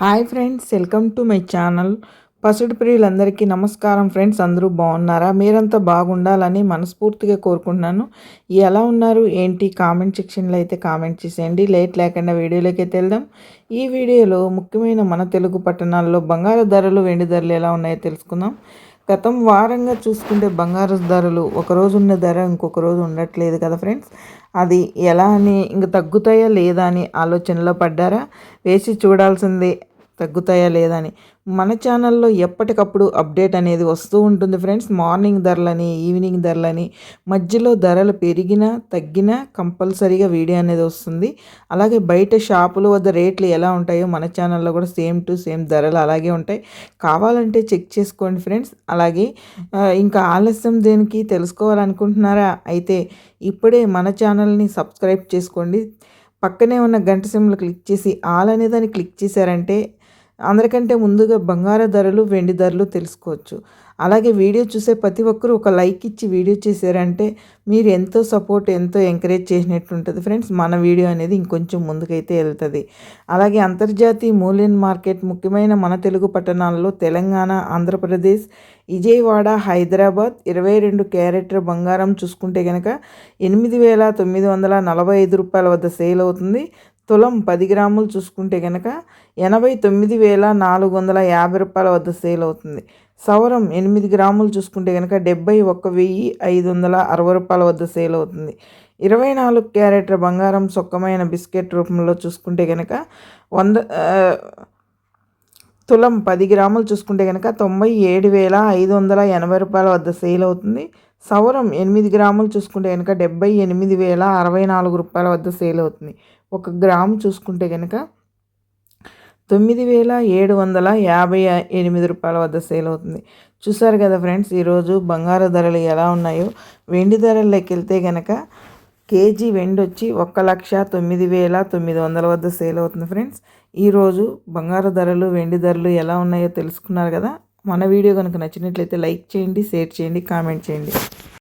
Hi friends welcome to my channel. పసుడు ప్రియులందరికీ నమస్కారం friends అందరూ బాగున్నారా? మీరంతా బాగుండాలని మనస్ఫూర్తిగా కోరుకుంటున్నాను. ఎలా ఉన్నారు? ఏంటి? కామెంట్ సెక్షన్లో అయితే కామెంట్ చేసేయండి. లేట్ లేకుండా వీడియోలోకి అయితే వెళ్దాం. ఈ వీడియోలో ముఖ్యమైన మన తెలుగు పట్టణాల్లో బంగారు ధరలు వెండి ధరలు ఎలా ఉన్నాయో తెలుసుకుందాం. గతం వారంగా చూసుకుంటే బంగారు ధరలు ఒకరోజు ఉన్న ధర ఇంకొక రోజు ఉండట్లేదు కదా ఫ్రెండ్స్? అది ఎలా అని ఇంక తగ్గుతాయా లేదా అని ఆలోచనలో పడ్డారా? వేసి చూడాల్సిందే. తగ్గుతాయా లేదా అని. మన ఛానల్లో ఎప్పటికప్పుడు అప్డేట్ అనేది వస్తూ ఉంటుంది ఫ్రెండ్స్. మార్నింగ్ ధరలని ఈవినింగ్ ధరలని మధ్యలో ధరలు పెరిగినా తగ్గినా కంపల్సరీగా వీడియో అనేది వస్తుంది. అలాగే బయట షాపుల వద్ద రేట్లు ఎలా ఉంటాయో మన ఛానల్లో కూడా సేమ్ టు సేమ్ ధరలు అలాగే ఉంటాయి. కావాలంటే చెక్ చేసుకోండి ఫ్రెండ్స్. అలాగే ఇంకా ఆలస్యం దేనికి తెలుసుకోవాలనుకుంటున్నారా? అయితే ఇప్పుడే మన ఛానల్ని సబ్స్క్రైబ్ చేసుకోండి. పక్కనే ఉన్న గంట సింబల్ క్లిక్ చేసి ఆల్ అనే దాన్ని క్లిక్ చేశారంటే అందరికంటే ముందుగా బంగారు ధరలు వెండి ధరలు తెలుసుకోవచ్చు. అలాగే వీడియో చూసే ప్రతి ఒక్కరూ ఒక లైక్ ఇచ్చి వీడియో చేశారంటే మీరు ఎంతో సపోర్ట్ ఎంతో ఎంకరేజ్ చేసినట్టు ఉంటుంది ఫ్రెండ్స్ మన వీడియో అనేది ఇంకొంచెం ముందుకైతే వెళ్తుంది. అలాగే అంతర్జాతీయ మూల్యం మార్కెట్ ముఖ్యమైన మన తెలుగు పట్టణాల్లో తెలంగాణ ఆంధ్రప్రదేశ్ విజయవాడ హైదరాబాద్ ఇరవై రెండు క్యారెట్ల బంగారం చూసుకుంటే కనుక ఎనిమిది వేల తొమ్మిది వందల నలభై ఐదు రూపాయల వద్ద సేల్ అవుతుంది. తులం పది గ్రాములు చూసుకుంటే కనుక ఎనభై తొమ్మిది వేల నాలుగు వందల యాభై రూపాయల వద్ద సేల్ అవుతుంది. సవరం ఎనిమిది గ్రాములు చూసుకుంటే కనుక డెబ్బై ఒక్క వెయ్యి ఐదు వందల అరవై రూపాయల వద్ద సేల్ అవుతుంది. ఇరవై నాలుగు క్యారెట్ల బంగారం సొక్కమైన బిస్కెట్ రూపంలో చూసుకుంటే కనుక వంద తులం పది గ్రాములు చూసుకుంటే కనుక తొంభై ఏడు వేల ఐదు వందల ఎనభై రూపాయల వద్ద సేల్ అవుతుంది. సౌరం ఎనిమిది గ్రాములు చూసుకుంటే కనుక డెబ్బై ఎనిమిది వేల అరవై నాలుగు రూపాయల వద్ద సేల్ అవుతుంది. ఒక గ్రాము చూసుకుంటే కనుక తొమ్మిది వేల ఏడు వందల యాభై ఎనిమిది రూపాయల వద్ద సేల్ అవుతుంది. చూసారు కదా ఫ్రెండ్స్ ఈరోజు బంగారు ధరలు ఎలా ఉన్నాయో. వెండి ధరలు లెక్కెళ్తే కనుక కేజీ వెండి వచ్చి ఒక్క లక్ష తొమ్మిది వేల తొమ్మిది వందల వద్ద సేల్ అవుతుంది ఫ్రెండ్స్. ఈరోజు బంగారు ధరలు వెండి ధరలు ఎలా ఉన్నాయో తెలుసుకున్నారు కదా? మన వీడియో కనుక నచ్చినట్లయితే లైక్ చేయండి షేర్ చేయండి కామెంట్ చేయండి.